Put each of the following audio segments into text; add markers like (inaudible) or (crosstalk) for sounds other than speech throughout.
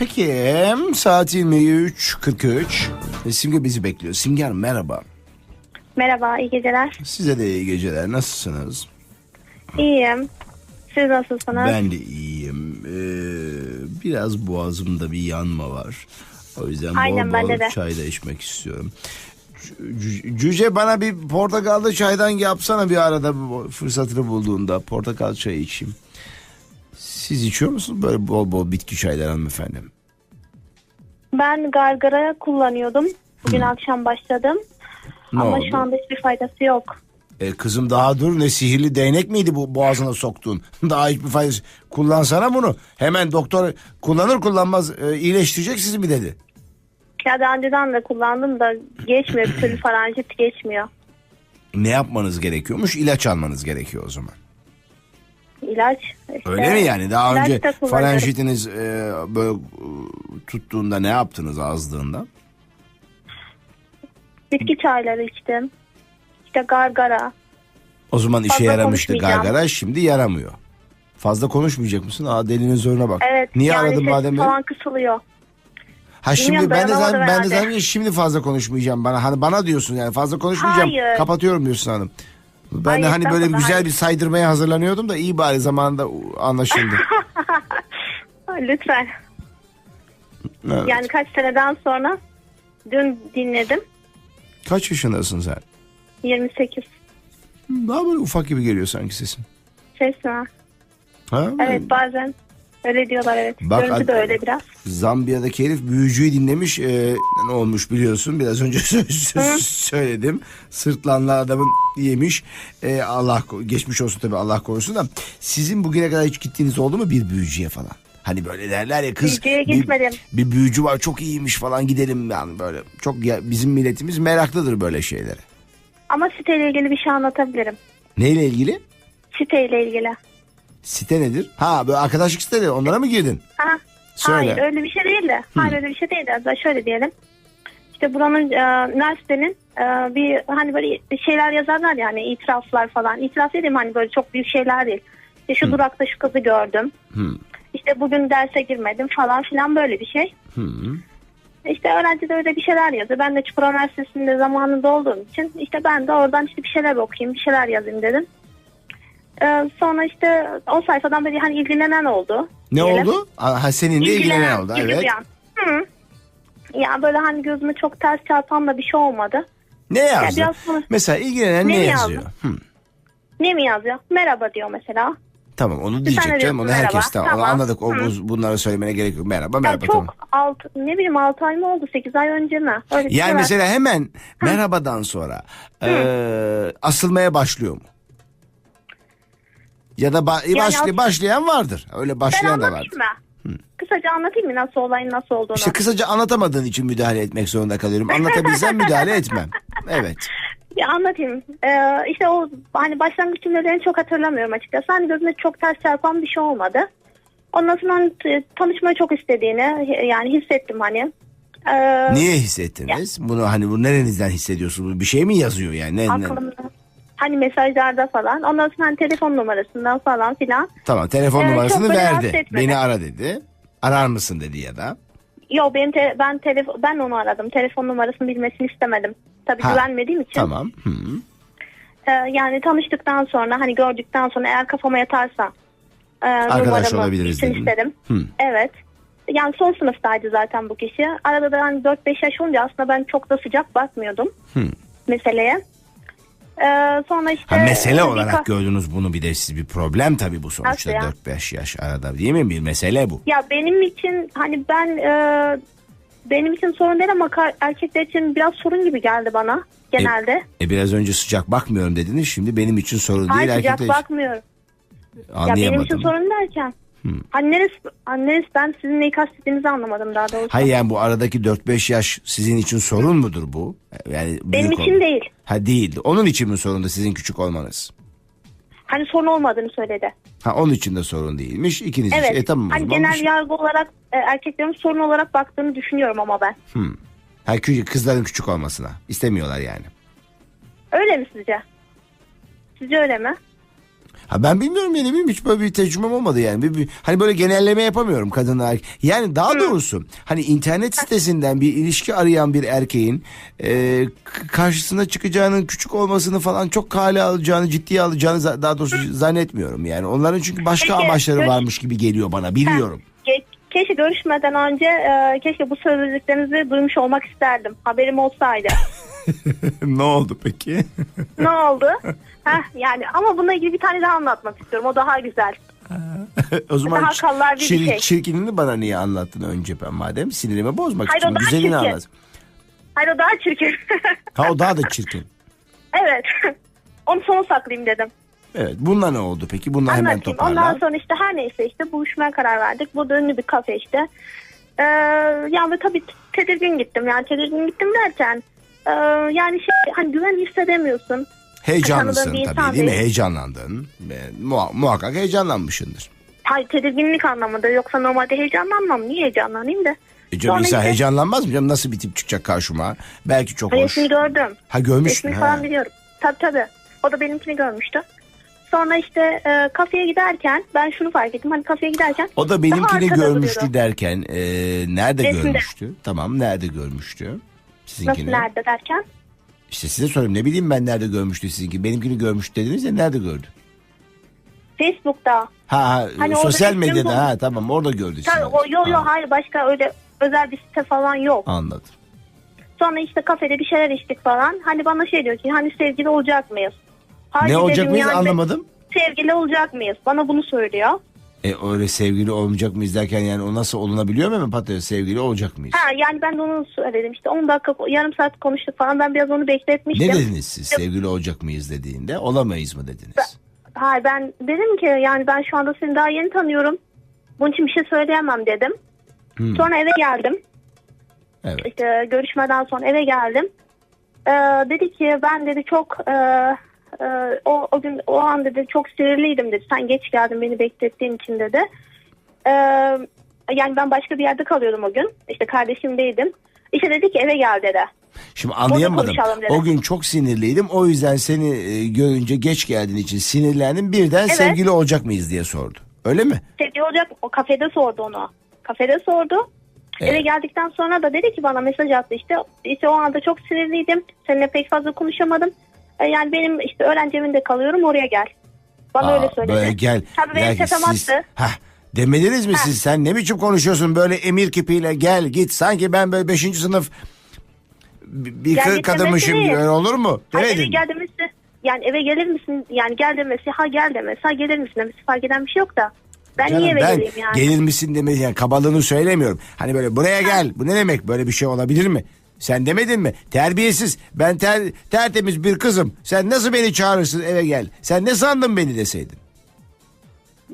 Peki saat 23.43. E, Simge bizi bekliyor. Simge Hanım merhaba. Merhaba, iyi geceler. Size de iyi geceler. Nasılsınız? İyiyim. Siz nasılsınız? Ben de iyiyim. Ee, biraz boğazımda bir yanma var. O yüzden Aynen, bol bol de. çay da içmek istiyorum. Cü- cü- Cüce bana bir portakallı çaydan yapsana bir arada fırsatını bulduğunda. Portakal çayı içeyim. Siz içiyor musunuz böyle bol bol bitki çaylar hanımefendi? Ben gargara kullanıyordum. Bugün akşam başladım. Ne Ama oldu? şu anda hiçbir faydası yok. E kızım daha dur ne sihirli değnek miydi bu boğazına soktuğun? (laughs) Daha hiçbir faydası. Kullansana bunu. Hemen doktor kullanır kullanmaz e, iyileştirecek sizi mi dedi? Ya daha önceden de kullandım da geçmiyor. Bir türlü (clears throat) faranjit geçmiyor. Ne yapmanız gerekiyormuş? İlaç almanız gerekiyor o zaman. İlaç. işte- Öyle mi yani? Daha İlaç önce da faranjitiniz e, böyle e, tuttuğunda ne yaptınız azdığında? Bitki çayları içtim. İşte gargara. O zaman işe yaramıştı gargara şimdi yaramıyor. Fazla konuşmayacak mısın? Aa delinin zoruna bak. Evet. Niye yani aradın madem falan kısılıyor. Ha şimdi Bilmiyorum, ben de zan, ben de zannediyorum şimdi fazla konuşmayacağım bana. Hani bana diyorsun yani fazla konuşmayacağım. Hayır. Kapatıyorum diyorsun hanım. Ben de Hayır, hani böyle güzel hayır. bir saydırmaya hazırlanıyordum da iyi bari zamanında anlaşıldı. (laughs) Lütfen. Evet. Yani kaç seneden sonra dün dinledim. Kaç yaşındasın sen? 28. Daha böyle ufak gibi geliyor sanki sesin. Ses mi? Ha? Evet bazen öyle diyorlar evet. Bak, Görüntü de öyle biraz. Zambiya'daki herif büyücüyü dinlemiş. Ee, ne olmuş biliyorsun. Biraz önce (laughs) sö- söyledim. Sırtlanlı adamın (laughs) yemiş. Ee, Allah geçmiş olsun tabii Allah korusun da. Sizin bugüne kadar hiç gittiğiniz oldu mu bir büyücüye falan? Hani böyle derler ya kız Büyücüye bir, gitmedim. bir büyücü var çok iyiymiş falan gidelim yani böyle. Çok ya, bizim milletimiz meraklıdır böyle şeylere. Ama siteyle ilgili bir şey anlatabilirim. Neyle ilgili? Siteyle ilgili. Site nedir? Ha böyle arkadaşlık siteleri onlara mı girdin? Ha, Söyle. Hayır öyle bir şey değil de. Hayır öyle bir şey değil de. Hatta şöyle diyelim. İşte buranın e, üniversitenin e, bir hani böyle şeyler yazarlar yani itiraflar falan. İtiraf dedim hani böyle çok büyük şeyler değil. İşte şu durakta şu kızı gördüm. Hı. İşte bugün derse girmedim falan filan böyle bir şey. Hı. İşte öğrenci de öyle bir şeyler yazıyor. Ben de Çukurova Üniversitesi'nde zamanında olduğum için işte ben de oradan işte bir şeyler okuyayım, bir şeyler yazayım dedim. Ee, sonra işte o sayfadan böyle hani ilgilenen oldu. Ne diyelim. oldu? Ha, seninle ilgilenen oldu. ilgi Evet. duyan. Hı. Ya böyle hani gözüme çok ters çarpan da bir şey olmadı. Ne yazdı? biraz sonra- Mesela ilgilenen ne, Ne yazıyor? yazdı? Hı. Ne mi yazıyor? Merhaba diyor mesela. Tamam onu diyecek canım. Onu merhaba. herkes tamam. Onu Tamam. anladık. O, Hı. bu- bunları söylemene gerek yok. Merhaba Ya merhaba çok tamam. alt, ne bileyim 6 ay mı oldu 8 ay önce mi? Öyle Yani şey var. mesela hemen merhabadan sonra eee, asılmaya başlıyor mu? Ya da ba- başlay- as- başlayan vardır. Öyle başlayan da vardır. mı? Kısaca anlatayım mı nasıl olayın nasıl olduğunu? İşte kısaca anlatamadığın için müdahale etmek zorunda kalıyorum. Anlatabilsem müdahale etmem. Evet. Ya anlatayım. Ee, işte o hani başlangıç cümlelerini çok hatırlamıyorum açıkçası. Hani gözüme çok ters çarpan bir şey olmadı. Ondan sonra hani t- tanışmayı çok istediğini yani hissettim hani. Ee, Niye hissettiniz? Bunu hani bu nerenizden hissediyorsunuz? Bir şey mi yazıyor yani? Ne, ne- aklımda. Hani mesajlarda falan. Ondan sonra hani telefon numarasından falan filan. Tamam telefon Evet, numarasını çok böyle rahatsız verdi. etmedi. Beni ara dedi. Arar mısın dedi ya da. Yo benim te- ben telefon ben onu aradım. Telefon numarasını bilmesini istemedim. Tabii Ha, güvenmediğim için. Tamam. Hı. Ee, yani tanıştıktan sonra hani gördükten sonra eğer kafama yatarsa e, numaramı olabiliriz dedin. isterim. Hı. Evet. Yani son sınıftaydı zaten bu kişi. Arada da hani 4-5 yaş olunca aslında ben çok da sıcak bakmıyordum Hı. meseleye. Ee, sonra işte Ha, mesele olarak gördünüz bunu bir de siz bir problem tabii bu sonuçta Nasıl ya? 4-5 yaş arada değil mi? Bir mesele bu. Ya benim için hani ben e, benim için sorun değil ama erkekler için biraz sorun gibi geldi bana genelde. E biraz önce sıcak bakmıyorum dediniz. Şimdi benim için sorun Hayır değil sıcak erkekler için. bakmıyorum. Ya Anlayamadım. benim için sorun derken. Anneniz, anneniz ben sizin neyi kastettiğinizi anlamadım daha doğrusu. Hayır yani bu aradaki 4-5 yaş sizin için sorun mudur bu? Yani Benim için ol- değil. Ha değil. Onun için mi sorun da sizin küçük olmanız? Hani sorun olmadığını söyledi. Ha onun için de sorun değilmiş. İkiniz Evet. için. E tamam hani genel bir şey- yargı olarak e, erkeklerin sorun olarak baktığını düşünüyorum ama ben. Ha kü- kızların küçük olmasına. istemiyorlar yani. Öyle mi sizce? Sizce öyle mi? Ha ben bilmiyorum yani benim hiç böyle bir tecrübem olmadı yani. Bir, bir- hani böyle genelleme yapamıyorum kadınlar. Yani daha doğrusu hani internet sitesinden bir ilişki arayan bir erkeğin e, karşısına çıkacağının küçük olmasını falan çok kale alacağını, ciddiye alacağını daha doğrusu zannetmiyorum. Yani onların çünkü başka Peki, amaçları görüş- varmış gibi geliyor bana. Biliyorum. Ke- keşke görüşmeden önce e, keşke bu sözlüklerinizi duymuş olmak isterdim. Haberim olsaydı. (laughs) (laughs) ne oldu peki? ne oldu? Heh, yani ama bununla ilgili bir tane daha anlatmak istiyorum. O daha güzel. (laughs) o zaman Daha kallar bir çir- şey. çirkinini bana niye anlattın önce ben madem sinirimi bozmak Hayır, için güzelini çirkin. anlat. Hayır o daha çirkin. (laughs) Ha o daha da çirkin. evet. Onu sona saklayayım dedim. Evet bununla ne oldu peki? Bununla hemen Anlatayım. toparla. Ondan sonra işte her neyse işte buluşmaya karar verdik. Burada ünlü bir kafe işte. Ee, yani tabii tedirgin gittim. Yani tedirgin gittim derken e, yani şey hani güven hissedemiyorsun. Heyecanlısın tabii insan değil mi? değil. Heyecanlandın. Muha- muhakkak heyecanlanmışsındır. Hayır tedirginlik anlamında yoksa normalde heyecanlanmam. Niye heyecanlanayım da? E canım Sonra insan işte- heyecanlanmaz mı canım? Nasıl bir tip çıkacak karşıma? Belki çok hoş. Resmi gördüm. Ha görmüşsün Resmi ha. falan biliyorum. Tabii tabii. O da benimkini görmüştü. Sonra işte e, kafeye giderken ben şunu fark ettim. Hani kafeye giderken O da daha benimkini arkada görmüştü duruyorum. derken e, nerede Resimde. görmüştü? Tamam nerede görmüştü? Nasıl Sizinkini. nerede derken? İşte size sorayım ne bileyim ben nerede görmüştü sizinki. Benimkini görmüş dediniz ya nerede gördü? Facebook'ta. Ha, ha Hani sosyal medyada bu- ha tamam orada gördü Tabii, o, yo yo Ha, hayır başka öyle özel bir site falan yok. Anladım. Sonra işte kafede bir şeyler içtik falan. Hani bana şey diyor ki hani sevgili olacak mıyız? Hayır ne olacak mıyız yani, anlamadım. Sevgili olacak mıyız? Bana bunu söylüyor. E öyle sevgili olmayacak mıyız derken yani o nasıl olunabiliyor mu hemen patlıyor sevgili olacak mıyız? Ha yani ben de onu söyledim işte 10 dakika yarım saat konuştuk falan ben biraz onu bekletmiştim. Ne dediniz siz sevgili olacak mıyız dediğinde olamayız mı dediniz? Hayır ben dedim ki yani ben şu anda seni daha yeni tanıyorum. Bunun için bir şey söyleyemem dedim. Hmm. Sonra eve geldim. Evet. İşte görüşmeden sonra eve geldim. Ee, dedi ki ben dedi çok e, e, o, o gün o an dedi çok sinirliydim dedi. Sen geç geldin beni beklettiğin için dedi. Ee, yani ben başka bir yerde kalıyordum o gün. İşte kardeşimdeydim. İşte dedi ki eve gel dedi. Şimdi anlayamadım. O gün çok sinirliydim. O yüzden seni e, görünce geç geldiğin için sinirlendim. Birden Evet. sevgili olacak mıyız diye sordu. Öyle mi? Sevgili olacak o kafede sordu onu. Kafede sordu. Evet. Eve geldikten sonra da dedi ki bana mesaj attı işte. İşte o anda çok sinirliydim. Seninle pek fazla konuşamadım. E, Yani benim işte öğrenci evinde kalıyorum oraya gel. Bana Aa, öyle söyledi. Böyle gel. Tabii benim tepem attı. Hah, demediniz mi siz sen ne biçim konuşuyorsun böyle emir kipiyle gel git sanki ben böyle 5. sınıf bir git kadınmışım demesi öyle olur mu? Hayır, Demedin. gel demesi. Yani eve gelir misin? Yani gel demesi. Ha gel demesi. Ha gelir misin demesi. Fark eden bir şey yok da. Ben Canım, niye eve ben geleyim yani? gelir misin demedi yani kabalığını söylemiyorum. Hani böyle buraya gel bu ne demek böyle bir şey olabilir mi? Sen demedin mi? Terbiyesiz. Ben ter, tertemiz bir kızım. Sen nasıl beni çağırırsın eve gel? Sen ne sandın beni deseydin?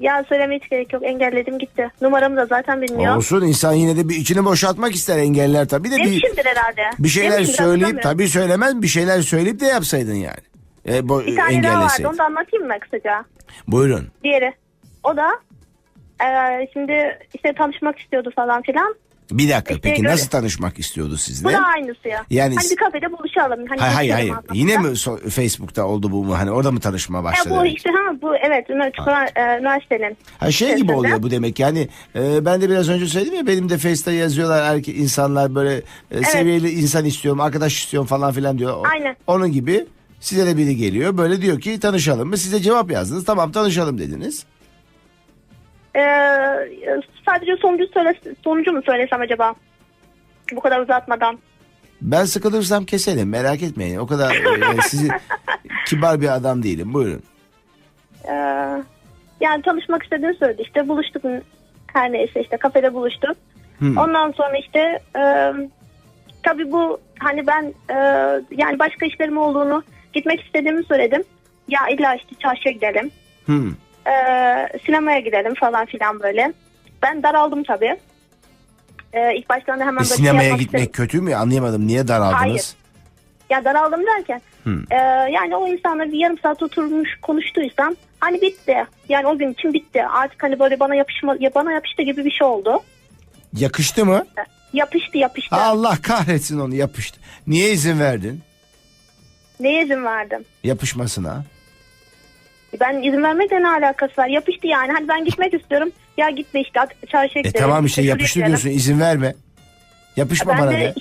Ya söylemeye hiç gerek yok. Engelledim gitti. Numaramı da zaten bilmiyor. Olsun insan yine de bir içini boşaltmak ister engeller tabii de bir, Demişimdir herhalde. bir şeyler Demişimdir, söyleyip hatırlamıyorum. tabii söylemez bir şeyler söyleyip de yapsaydın yani. E, bu, Bir tane daha vardı. engelleseydin. Onu da anlatayım mı kısaca? Buyurun. Diğeri. O da e, şimdi işte tanışmak istiyordu falan filan. Bir dakika İşte peki gö- nasıl tanışmak istiyordu Bu sizle? da aynısı ya. Yani- hani bir kafede buluşalım. Hani Hayır hayır hayır. anlamında. Yine mi so- Facebook'ta oldu bu mu? Hani orada mı tanışma Ya başladı? bu işte ha bu evet e, üniversitenin. Ha şey gibi oluyor bu demek yani e, ben de biraz önce söyledim ya benim de Face'te yazıyorlar erke insanlar böyle e, seviyeli insan istiyorum arkadaş istiyorum falan filan diyor. Aynen. Onun gibi size de biri geliyor böyle diyor ki tanışalım mı size cevap yazdınız tamam tanışalım dediniz. Ee, sadece sonucu söyle, sonucu mu söylesem acaba? Bu kadar uzatmadan. Ben sıkılırsam keselim merak etmeyin o kadar e, (laughs) sizi kibar bir adam değilim buyurun. Ee, yani tanışmak istediğini söyledi işte buluştuk her neyse işte kafede buluştuk. Hmm. Ondan sonra işte e, tabii bu hani ben e, yani başka işlerim olduğunu gitmek istediğimi söyledim. Ya illa işte çarşıya gidelim. Hmm. E, sinemaya gidelim falan filan böyle. Ben daraldım tabii. E, ilk başta da hemen E, böyle şey sinemaya yapmak gitmek istedim. kötü mü anlayamadım niye daraldınız? Hayır. Ya daraldım derken e, yani o insanla bir yarım saat oturmuş konuştuysam hani bitti. Yani o gün için bitti. Artık hani böyle bana yapışma ya bana yapıştı gibi bir şey oldu. Yakıştı mı? Yapıştı yapıştı. Allah kahretsin onu yapıştı. Niye izin verdin Neye izin verdim? yapışmasına? Ben izin vermekle ne alakası var? Yapıştı yani. Hani ben gitmek istiyorum. Ya gitme işte at- çarşıya E gidelim. tamam işte şuraya yapıştı gidelim. diyorsun izin verme. Yapışma Ben bana de de.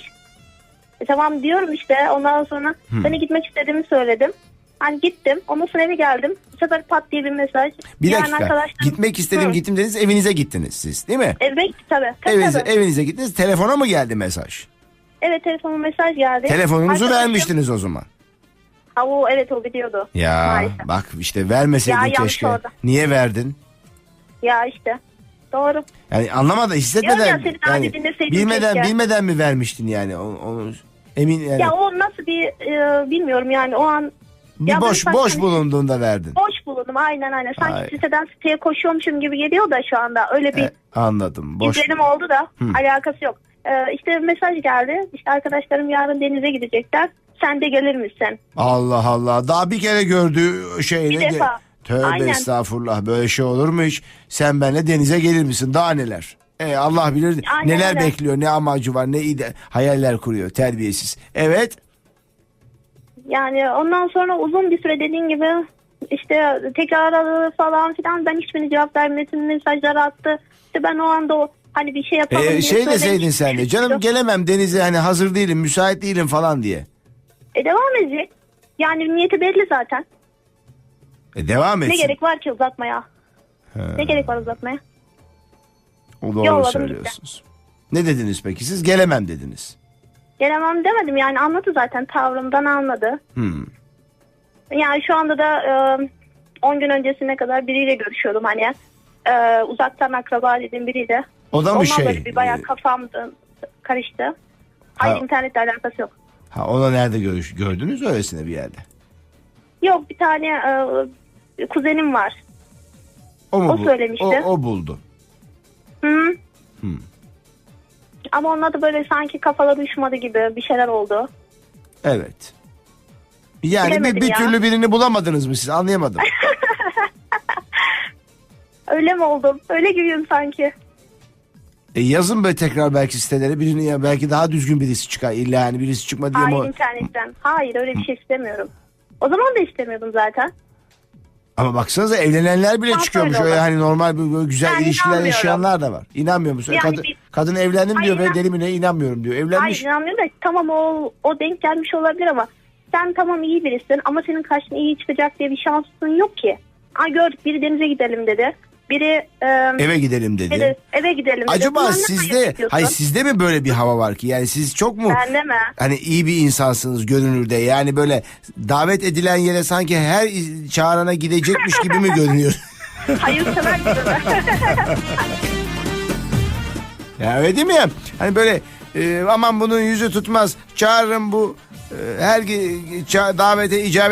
E, tamam diyorum işte. Ondan sonra seni gitmek istediğimi söyledim. Hani gittim. Ondan sonra eve geldim. Bu sefer pat diye bir mesaj. Bir Yani dakika. arkadaşlarım- Gitmek istedim Hı. gittim dediniz evinize gittiniz siz değil mi? Eve gitti tabii. tabii, Evinize, tabii. evinize gittiniz telefona mı geldi mesaj? Evet telefonuma mesaj geldi. Telefonunuzu Arkadaşım- vermiştiniz o zaman. O, evet o gidiyordu. Ya Maalesef. bak işte vermeseydin Ya, keşke. oldu. Niye verdin? Ya işte. Doğru. Yani anlamadan hissetmeden Ya, ya, yani bilmeden keşke. bilmeden mi vermiştin yani onu, onu emin yani Ya o nasıl bir e, bilmiyorum yani o an bir ya boş boş sanki- bulunduğunda verdin. boş bulundum aynen aynen. Sanki Ay. siteden siteye koşuyormuşum gibi geliyor da şu anda. Öyle bir E, anladım. Boş. izlenim oldu da Hı. alakası yok. Ee, işte mesaj geldi. İşte arkadaşlarım yarın denize gidecekler. Sen de gelir misin? Allah Allah. Daha bir kere gördüğü şeyle Bir defa. Tövbe Aynen. estağfurullah. Böyle şey olur mu hiç? Sen benimle denize gelir misin? Daha neler? E, Allah bilir Aynen neler öyle. bekliyor, ne amacı var, ne ide hayaller kuruyor terbiyesiz. Evet. Yani ondan sonra uzun bir süre dediğin gibi işte tekrar aradı falan filan. Ben hiçbirine cevap vermedim. Mesajlar attı. İşte ben o anda o hani bir şey yapalım E, diye şey deseydin söylemiştim. sen de canım gelemem denize hani hazır değilim, müsait değilim falan diye. E devam edecek. Yani niyeti belli zaten. E, devam etsin. Ne gerek var ki uzatmaya? He, Ne gerek var uzatmaya? o doğru Yolladım söylüyorsunuz. Ne dediniz peki? Siz gelemem dediniz. Gelemem demedim yani anladı zaten tavrımdan anladı. Hmm. Yani şu anda da e, 10 gün öncesine kadar biriyle görüşüyordum hani. E, uzaktan akraba dediğim biriyle. O da mı Ondan şey? bir bayağı e, kafam karıştı. Hayır Ha. internetle alakası yok. Ha, ona nerede görüş gördünüz öylesine bir yerde? Yok bir tane e, kuzenim var. O mu O bu- söylemişti. O, o buldu. Hı. Hı. Ama onunla da böyle sanki kafalar uyuşmadı gibi bir şeyler oldu. Evet. Yani bir, Bilemedim bir ya. türlü birini bulamadınız mı siz anlayamadım. (laughs) Öyle mi oldum? Öyle gibiyim sanki. E, yazın böyle tekrar belki sitelere birini ya belki daha düzgün birisi çıkar. İlla yani birisi çıkmadı diye Hayır mi internetten. Hayır öyle bir şey istemiyorum. O zaman da istemiyordum zaten. Ama baksanıza evlenenler bile Tam çıkıyormuş. öyle Öyle olur. hani normal böyle güzel Ben ilişkiler inanmıyorum. yaşayanlar da var. İnanmıyor musun? Yani kadın, bir- kadın evlendim diyor Hayır, ve deli mi ne inanmıyorum diyor. Evlenmiş. Hayır inanmıyorum da tamam o, o denk gelmiş olabilir ama sen tamam iyi birisin ama senin karşına iyi çıkacak diye bir şansın yok ki. Ay gördük biri denize gidelim dedi. Biri e, Eve gidelim dedi. biri eve gidelim dedi. Acaba Bunlar sizde hayır sizde mi böyle bir hava var ki? Yani siz çok mu Bende mi? hani iyi bir insansınız görünürde? Yani böyle davet edilen yere sanki her çağırana gidecekmiş gibi mi görünüyor? (laughs) (laughs) Hayırsever biri. (laughs) ya öyle değil mi ya? Hani böyle e, aman bunun yüzü tutmaz. Çağırırım bu e, her ge- ça- davete icabet